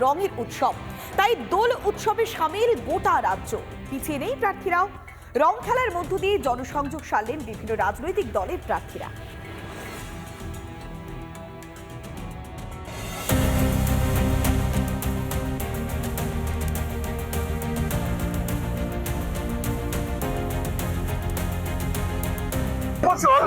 রঙের উৎসব। তাই দোল উৎসবে সামিল গোটা রাজ্য। পিছিয়ে নেই প্রার্থীরাও। রং খেলার মধ্য দিয়ে জনসংযোগ সারলেন বিভিন্ন রাজনৈতিক দলের প্রার্থীরা। বছর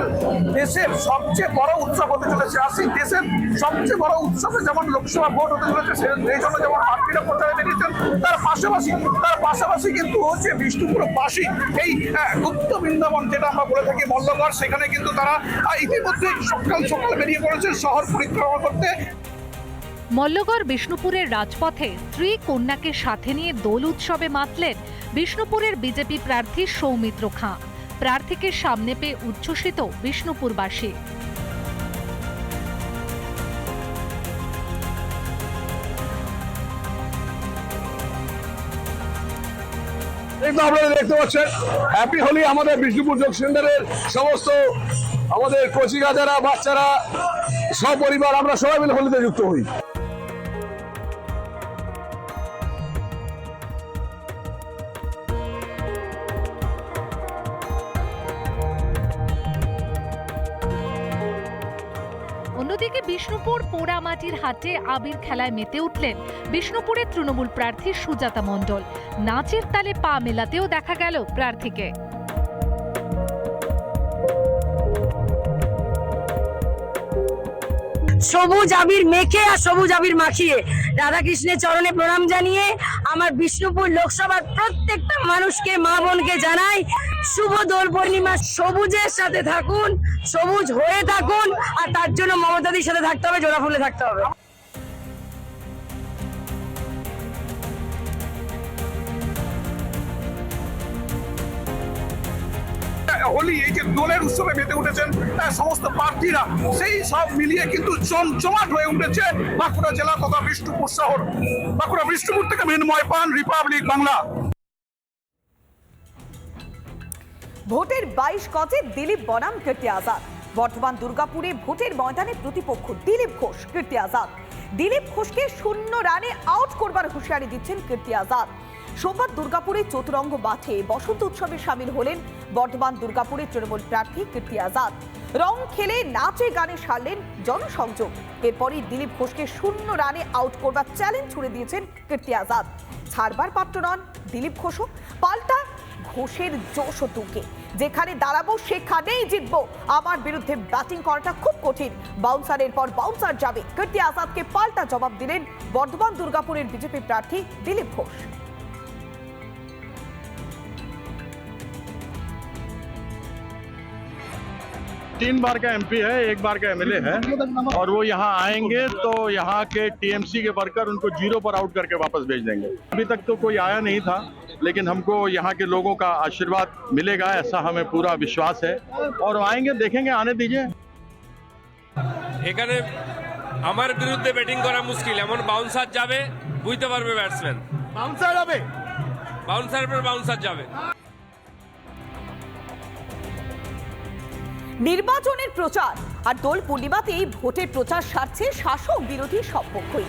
দেশের সবচেয়ে বড় উৎসব হতে চলেছে। আসি দেশের সবচেয়ে বড় উৎসবে যেমন লোকসভা ভোট হতে চলেছে সেই জন্য যেমন প্রার্থীরা প্রচারে বেরিয়েছেন, তার পাশাপাশি তার পাশাপাশি কিন্তু হচ্ছে বিষ্ণুপুর বাসী এই গুপ্ত বৃন্দাবন যেটা আমরা বলে থাকি মল্লগড়, সেখানে কিন্তু তারা ইতিমধ্যে সকাল সকাল বেরিয়ে পড়েছেন শহর পরিক্রমা করতে। মল্লগড় বিষ্ণুপুরের রাজপথে স্ত্রী কন্যাকে সাথে নিয়ে দোল উৎসবে মাতলেন বিষ্ণুপুরের বিজেপি প্রার্থী সৌমিত্র খাঁ। প্রার্থীকে সামনে পেয়ে উচ্ছ্বসিত বিষ্ণুপুরবাসী। এই আপনারা দেখতে পাচ্ছেন হ্যাপি হোলি আমাদের বিষ্ণুপুর যোগ সেন্টারের সমস্ত আমাদের কচিকাচারা বাচ্চারা, সপরিবার, আমরা সবাই মিলে হোলিতে যুক্ত হই। অন্যদিকে বিষ্ণুপুর পোড়ামাটির হাটে আবির খেলায় মেতে উঠলেন বিষ্ণুপুরের তৃণমূল প্রার্থী সুজাতা মণ্ডল। নাচের তালে পা মেলাতেও দেখা গেল প্রার্থীকে। সবুজ আবির মেখে আর সবুজ আবির মাখিয়ে। রাধাকৃষ্ণের চরণে প্রণাম জানিয়ে আমার বিষ্ণুপুর লোকসভার প্রত্যেকটা মানুষকে, মা বোনকে জানাই শুভ দোল পূর্ণিমা। সবুজের সাথে থাকুন সবুজ হয়ে থাকুন, আর তার জন্য মমতাদির সাথে থাকতে হবে, জোড়া ফুলে থাকতে হবে। হোলি, এই যে দোলের উৎসবে মেতে উঠেছেন সমস্ত প্রার্থীরা, সেই সব মিলিয়ে কিন্তু জমজমাট হয়ে উঠেছে বাঁকুড়া জেলা তথা বিষ্ণুপুর শহর। বাঁকুড়া বিষ্ণুপুর থেকে মৃন্ময় পান, রিপাবলিক বাংলা। ভোটের বাইশ গজে দিলীপ বনাম, কীর্তি আজাদ। বর্তমান দুর্গাপুরে ভোটের ময়দানে প্রতিপক্ষ দিলীপ ঘোষ, কীর্তি আজাদ। দিলীপ ঘোষকে শূন্য রানে আউট করবার হুঁশিয়ারি দিচ্ছেন কীর্তি আজাদ। সোমবার দুর্গাপুরে চতুরঙ্গ মাঠে বসন্ত উৎসবে সামিল হলেন বর্ধমান দুর্গাপুরের তৃণমূল প্রার্থী কীর্তি আজাদ। রং খেলে নাচে গানে সারলেন জনসংযোগ। এরপরই দিলীপ ঘোষকে শূন্য রানে আউট করবার চ্যালেঞ্জ ছুড়ে দিয়েছেন কীর্তি আজাদ। ছাড়বার পাত্র নন দিলীপ ঘোষও। পাল্টা ঘোষের জোশ ও তুকে যেখানে দাঁড়াবো সেখানেই জিতবো আমার বিরুদ্ধে ব্যাটিং করাটা খুব কঠিন বাউন্সারের পর বাউন্সার যাবে কীর্তি আজাদকে পাল্টা জবাব দিলেন বর্ধমান দুর্গাপুরের বিজেপি প্রার্থী দিলীপ ঘোষ तीन बार का एमपी है एक बार का एमएलए है और वो यहाँ आएंगे तो यहाँ के टीएमसी के वर्कर उनको जीरो पर आउट करके वापस भेज देंगे अभी तक तो कोई आया नहीं था लेकिन हमको यहाँ के लोगों का आशीर्वाद मिलेगा ऐसा हमें पूरा विश्वास है और आएंगे देखेंगे आने दीजिए এখানে আমার বিরুদ্ধে ব্যাটিং করা মুশকিল এমন বাউন্সার যাবে বুঝতে পারবে ব্যাটসম্যান বাউন্সার হবে বাউন্সার পর বাউন্সার যাবে নির্বাচনের প্রচার আর দোল পূর্ণিমাতেই ভোটের প্রচার সারছে শাসক বিরোধী সব পক্ষই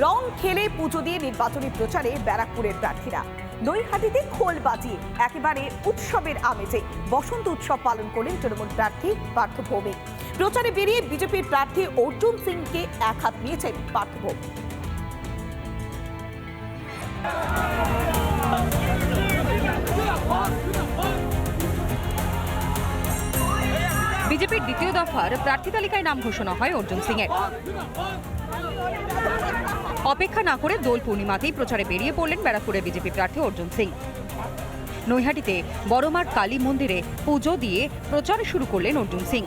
রং খেলে পুজো দিয়ে নির্বাচনী প্রচারে ব্যারাকপুরের প্রার্থীরা নৈহাটিতে খোল বাজিয়ে, একেবারে উৎসবের আমেজে বসন্ত উৎসব পালন করলেন তৃণমূল প্রার্থী পার্থ ভৌমিক। প্রচারে বেরিয়ে বিজেপির প্রার্থী অর্জুন সিংকে এক হাত নিয়েছেন পার্থ ভৌমিক। বিজেপির দ্বিতীয় দফার প্রার্থী তালিকায় নাম ঘোষণা হয় অর্জুন সিং এর অপেক্ষা না করে দোল পূর্ণিমাতেই প্রচারে বেরিয়ে পড়লেন ব্যারাকপুরের বিজেপি প্রার্থী অর্জুন সিং। নৈহাটিতে বড়মার কালী মন্দিরে পুজো দিয়ে প্রচার শুরু করলেন অর্জুন সিং।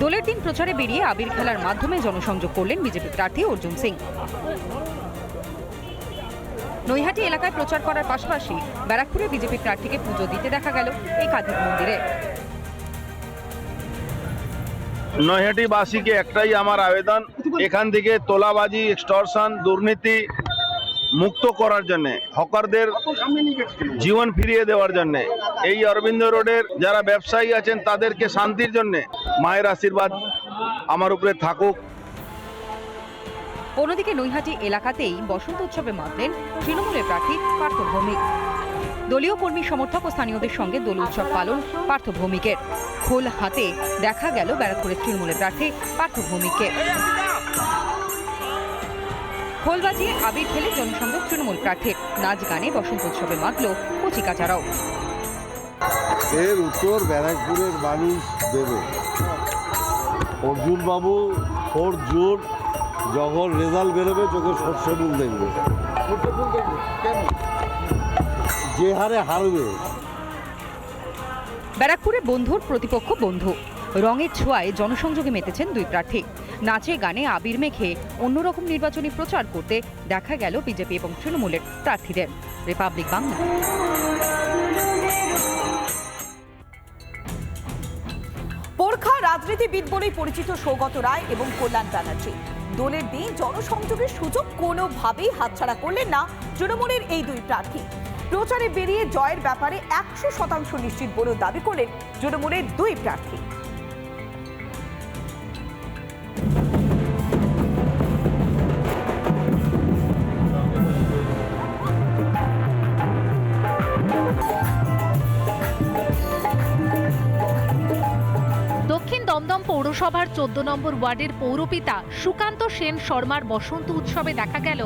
দোলের দিন প্রচারে বেরিয়ে আবির খেলার মাধ্যমে জনসংযোগ করলেন বিজেপি প্রার্থী অর্জুন সিং। নৈহাটি এলাকায় প্রচার করার পাশাপাশি ব্যারাকপুরে বিজেপি প্রার্থীকে পুজো দিতে দেখা গেল এই একাধিক মন্দিরে। নৈহাটিবাসীকে একটাই আমার আবেদন, এখান থেকে তোলাবাজি এক্সটর্শন দুর্নীতি মুক্ত করার জন্য, হকারদের জীবন ফিরিয়ে দেওয়ার জন্য। এই অরবিন্দ রোডের যারা ব্যবসায়ী আছেন, তাদেরকে শান্তির জন্য মায়ের আশীর্বাদ আমার উপরে থাকুক। অন্যদিকে নৈহাটি এলাকাতেই বসন্ত উৎসবে মাতলেন তৃণমূলের প্রার্থী পার্থ ভৌমিক। দলীয় কর্মী সমর্থক ও স্থানীয়দের সঙ্গে দোল উৎসব পালন পার্থ ভৌমিকের খোল হাতে দেখা গেল ব্যারাকপুরের তৃণমূলের প্রার্থী পার্থ ভৌমিককে খোল বাজিয়ে আবির খেলে জনসংযোগ তৃণমূল প্রার্থীর নাচ গানে বসন্ত উৎসবে মাতল কচিকাচারাও। এর উত্তর ব্যারাকপুরের মানুষ দেবে। অর্জুন বাবু ফোর জুন যখন রেজাল্ট বেরোবে চোখে সর্ষে ফুল দেখবে। যে হারে হারবে। ব্যারাকপুরে বন্ধুর প্রতিপক্ষ বন্ধু। রঙের ছোঁয়ায় জনসংযোগে মেতেছেন দুই প্রার্থী। নাচে গানে আবির মেখে অন্যরকম নির্বাচনী প্রচার করতে দেখা গেল বিজেপি এবং তৃণমূলের প্রার্থীদের। রিপাবলিক বাংলা। পোরখা রাজনীতিবিদ বলেই পরিচিত সৌগত রায় এবং কল্যাণ ব্যানার্জি। দলের দিন জনসংযোগের সুযোগ কোনোভাবেই হাতছাড়া করলেন না তৃণমূলের এই দুই প্রার্থী। প্রচারে বেরিয়ে জয়ের ব্যাপারে একশো শতাংশ নিশ্চিত বলেও দাবি করলেন তৃণমূলের দুই প্রার্থী। দমদম পৌরসভার চোদ্দ নম্বর ওয়ার্ডের পৌরপিতা সুকান্ত সেন শর্মার বসন্ত উৎসবে দেখা গেল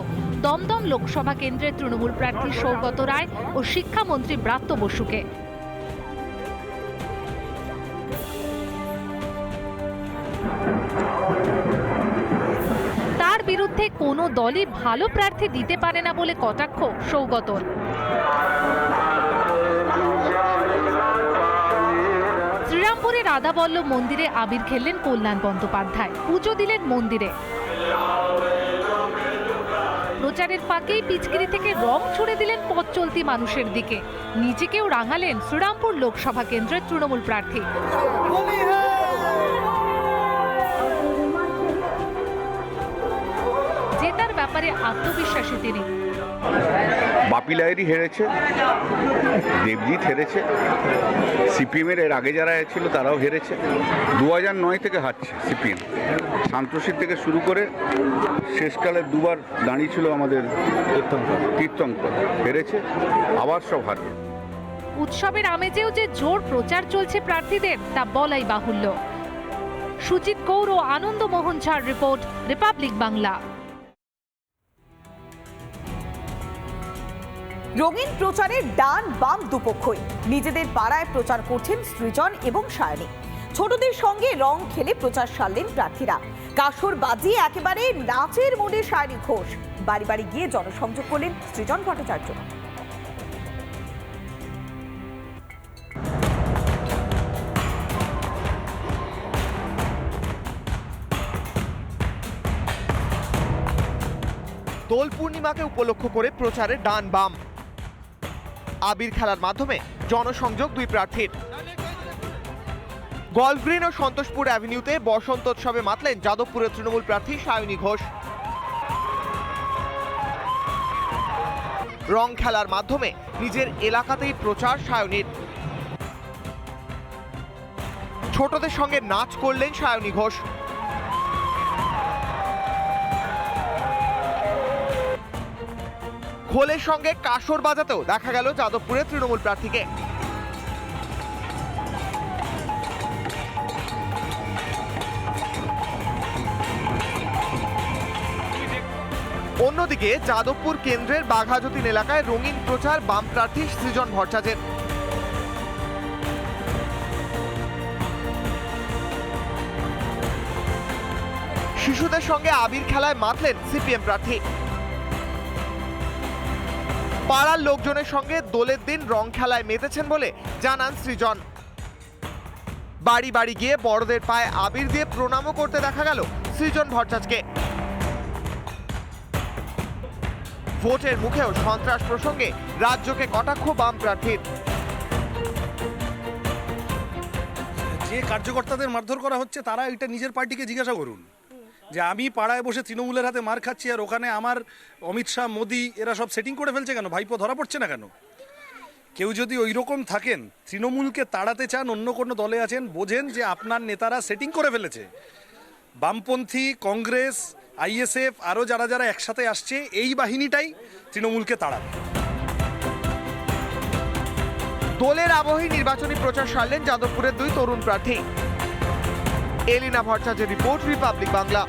দমদম লোকসভা কেন্দ্রের তৃণমূল প্রার্থী সৌগত রায় ও শিক্ষামন্ত্রী ব্রাত্য বসুকে। তার বিরুদ্ধে কোনো দলই ভালো প্রার্থী দিতে পারে না বলে কটাক্ষ সৌগতর। শ্রীরামপুরে রাধাবল্লভ মন্দিরে আবির খেললেন কল্যাণ বন্দ্যোপাধ্যায়। পুজো দিলেন মন্দিরে। প্রচারের ফাঁকেই পিচকিরি থেকে রং ছুড়ে দিলেন পথ চলতি মানুষের দিকে। নিজেকেও রাঙালেন শ্রীরামপুর লোকসভা কেন্দ্রের তৃণমূল প্রার্থী। ব্যাপারে আত্মবিশ্বাসী তিনি। বাপি লাহিড়ী হেরেছে দেবজিৎ হেরেছে সিপিএমের এর আগে যারা ছিল তারাও হেরেছে। দু হাজার নয় থেকে হারছে সিপিএম। সান্তোষীর থেকে শুরু করে শেষকালে দুবার দাঁড়িয়েছিল আমাদের তীর্থঙ্কর। তীর্থঙ্কর হেরেছে আবার সব হারবে উৎসবের আমেজেও যে জোর প্রচার চলছে প্রার্থীদের তা বলাই বাহুল্য। সুজিত কৌর ও আনন্দ মোহন ঝাড় রিপোর্ট রিপাবলিক বাংলা। রঙিন প্রচারে ডান বাম দুপক্ষই নিজেদের পাড়ায় প্রচার করছেন সৃজন এবং সায়নী। ছোটদের সঙ্গে রং খেলে প্রচার সারলেন প্রার্থীরা। কাসর বাজিয়ে একেবারে নাচের মোড়ে সায়নী ঘোষ। বাড়ি বাড়ি গিয়ে জনসংযোগ করলেন সৃজন ভট্টাচার্য। দোল পূর্ণিমাকে উপলক্ষ করে প্রচারে ডান বাম। আবির খেলার মাধ্যমে জনসংযোগ দুই প্রার্থীর। গল্ফ গ্রিন ও সন্তোষপুর অ্যাভিনিউতে বসন্তোৎসবে মাতলেন যাদবপুরের তৃণমূল প্রার্থী সায়নী ঘোষ। রং খেলার মাধ্যমে নিজের এলাকাতেই প্রচার সায়নীর। ছোটদের সঙ্গে নাচ করলেন সায়নী ঘোষ। খোলের সঙ্গে কাসর বাজাতেও দেখা গেল যাদবপুরের তৃণমূল প্রার্থীকে। অন্যদিকে যাদবপুর কেন্দ্রের বাঘাযতীন এলাকায় রঙিন প্রচার বাম প্রার্থী সৃজন ভট্টাচার্যের। শিশুদের সঙ্গে আবির খেলায় মাতলেন সিপিএম প্রার্থী। পাড়ার লোকজনের সঙ্গে দোলের দিন রং খেলায় মেতেছেন বলে জানান সৃজন। বাড়ি বাড়ি গিয়ে বড়দের পায়ে আবির দিয়ে প্রণামও করতে দেখা গেল সৃজন ভট্টাচার্যকে। ভোটের মুখেও সন্ত্রাস প্রসঙ্গে রাজ্যকে কটাক্ষ বাম প্রার্থীর। যে কার্যকর্তাদের মারধর করা হচ্ছে, তারা এটা নিজের পার্টিকে জিজ্ঞাসা করুন। যে আমি পাড়ায় বসে তৃণমূলের হাতে মার খাচ্ছি আর ওখানে আমার অমিত শাহ, মোদি, এরা সব সেটিং করে ফেলছে কেন? ভাইপো ধরা পড়ছে না কেন? কেউ যদি ওই রকম থাকেন, তৃণমূলকে তাড়াতে চান, অন্য কোনো দলে আছেন, বোঝেন যে আপনার নেতারা সেটিং করে ফেলেছে। বামপন্থী, কংগ্রেস, আইএসএফ আরও যারা যারা একসাথে আসছে, এই বাহিনীটাই তৃণমূলকে তাড়াবে। দলের আবহে নির্বাচনী প্রচার সারলেন যাদবপুরের দুই তরুণ প্রার্থী। এলিনা ভট্টাচার্যের রিপোর্ট রিপাবলিক বাংলা।